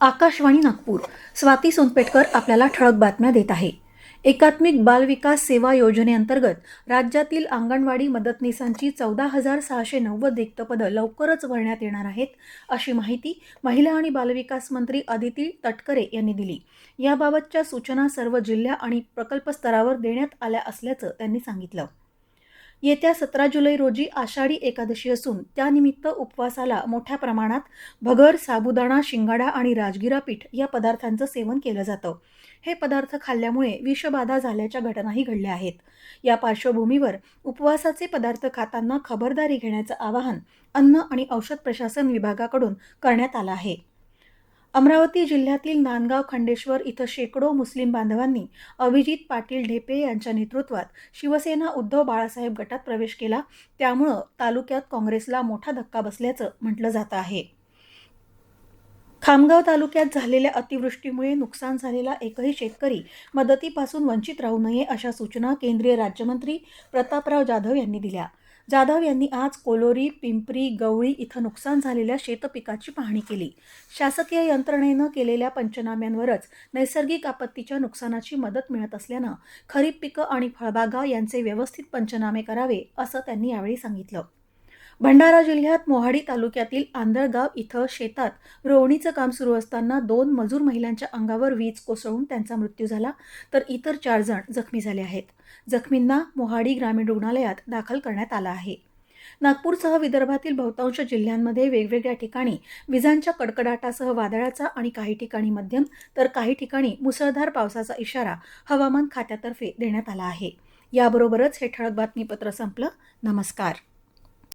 आकाशवाणी नागपूर. स्वाती सोनपेटकर आपल्याला ठळक बातम्या देत आहे. एकात्मिक बालविकास सेवा योजनेअंतर्गत राज्यातील अंगणवाडी मदतनीसांची चौदा हजार सहाशे नव्वद रिक्त पदं लवकरच भरण्यात येणार आहेत अशी माहिती महिला आणि बालविकास मंत्री अदिती तटकरे यांनी दिली. याबाबतच्या सूचना सर्व जिल्हा आणि प्रकल्प स्तरावर देण्यात आल्या असल्याचं त्यांनी सांगितलं. येत्या सतरा जुलै रोजी आषाढी एकादशी असून त्यानिमित्त उपवासाला मोठ्या प्रमाणात भगर साबुदाणा शिंगाडा आणि राजगिरा पीठ या पदार्थांचं सेवन केलं जातं. हे पदार्थ खाल्ल्यामुळे विषबाधा झाल्याच्या घटनाही घडल्या आहेत. या पार्श्वभूमीवर उपवासाचे पदार्थ खाताना खबरदारी घेण्याचं आवाहन अन्न आणि औषध प्रशासन विभागाकडून करण्यात आलं आहे. अमरावती जिल्ह्यातील नांदगाव खंडेश्वर इथं शेकडो मुस्लिम बांधवांनी अभिजित पाटील ढेपे यांच्या नेतृत्वात शिवसेना उद्धव बाळासाहेब गटात प्रवेश केला. त्यामुळं तालुक्यात काँग्रेसला मोठा धक्का बसल्याचं म्हटलं जात आहे. खामगाव तालुक्यात झालेल्या अतिवृष्टीमुळे नुकसान झालेला एकही शेतकरी मदतीपासून वंचित राहू नये अशा सूचना केंद्रीय राज्यमंत्री प्रतापराव जाधव यांनी दिल्या. जाधव यांनी आज कोलोरी पिंपरी गवळी इथं नुकसान झालेल्या शेतपिकाची पाहणी केली. शासकीय यंत्रणेनं केलेल्या पंचनाम्यांवरच नैसर्गिक आपत्तीच्या नुकसानाची मदत मिळत असल्यानं खरीप पिकं आणि फळबागा यांचे व्यवस्थित पंचनामे करावे असं त्यांनी यावेळी सांगितलं. भंडारा जिल्ह्यात मोहाडी तालुक्यातील आंधळगाव इथं शेतात रोवणीचं काम सुरू असताना दोन मजूर महिलांच्या अंगावर वीज कोसळून त्यांचा मृत्यू झाला तर इतर चार जण जखमी झाले आहेत. जखमींना मोहाडी ग्रामीण रुग्णालयात दाखल करण्यात आला आहे. नागपूरसह विदर्भातील बहुतांश जिल्ह्यांमध्ये वेगवेगळ्या ठिकाणी विजांच्या कडकडाटासह वादळाचा आणि काही ठिकाणी मध्यम तर काही ठिकाणी मुसळधार पावसाचा इशारा हवामान खात्यातर्फे देण्यात आला आहे. याबरोबरच हे ठळक बातमीपत्र संपलं. नमस्कार.